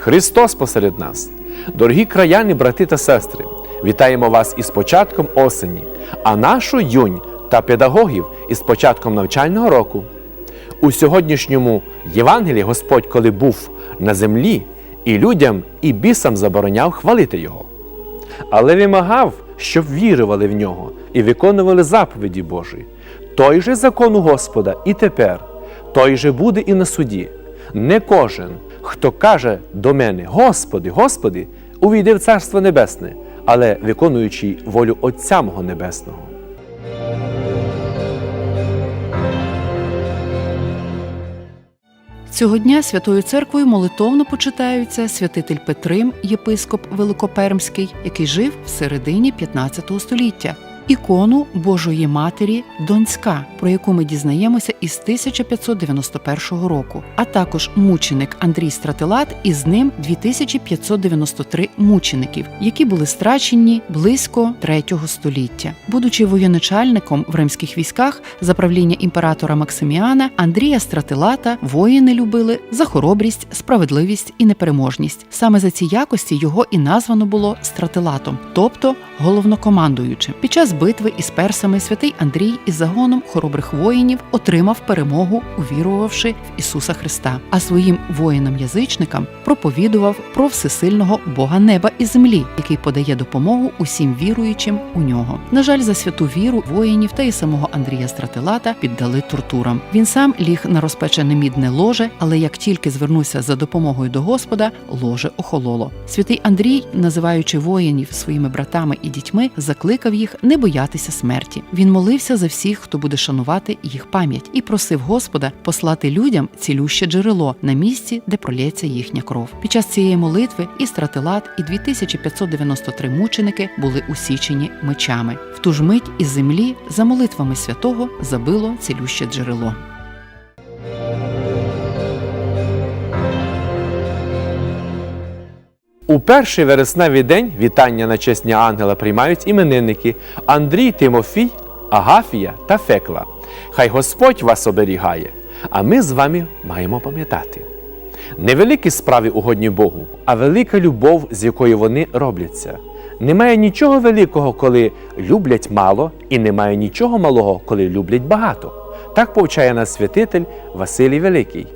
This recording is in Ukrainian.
Христос посеред нас. Дорогі краяни, брати та сестри, вітаємо вас із початком осені, а нашу юнь та педагогів із початком навчального року. У сьогоднішньому Євангелії Господь, коли був на землі, і людям, і бісам забороняв хвалити Його. Але вимагав, щоб вірували в нього і виконували заповіді Божі. Той же закон у Господа і тепер, той же буде і на суді. Не кожен, хто каже до мене, Господи, Господи, увійде в Царство Небесне, але виконуючи волю Отця мого Небесного. Цього дня Святою Церквою молитовно почитаються святитель Петрим, єпископ Великопермський, який жив в середині 15 століття. Ікону Божої Матері Донська, про яку ми дізнаємося із 1591 року, а також мученик Андрій Стратилат і з ним 2593 мучеників, які були страчені близько 3 століття. Будучи воєначальником в римських військах за правління імператора Максиміана, Андрія Стратилата воїни любили за хоробрість, справедливість і непереможність. Саме за ці якості його і названо було стратилатом, тобто головнокомандуючим. Під час битви із персами святий Андрій із загоном хоробрих воїнів отримав перемогу, увірувавши в Ісуса Христа, а своїм воїнам-язичникам проповідував про всесильного Бога неба і землі, який подає допомогу усім віруючим у нього. На жаль, за святу віру воїнів та й самого Андрія Стратилата піддали тортурам. Він сам ліг на розпечене мідне ложе, але як тільки звернувся за допомогою до Господа, ложе охололо. Святий Андрій, називаючи воїнів своїми братами і дітьми, закликав їх не боятися смерті. Він молився за всіх, хто буде шанувати їх пам'ять, і просив Господа послати людям цілюще джерело на місці, де пролється їхня кров. Під час цієї молитви і стратилат, і 2593 мученики були усічені мечами. В ту ж мить із землі за молитвами святого забило цілюще джерело. У перший вересневий день вітання на честь Дня ангела приймають іменинники Андрій, Тимофій, Агафія та Фекла. Хай Господь вас оберігає, а ми з вами маємо пам'ятати. Невеликі справи угодні Богу, а велика любов, з якою вони робляться. Немає нічого великого, коли люблять мало, і немає нічого малого, коли люблять багато. Так повчає нас святитель Василій Великий.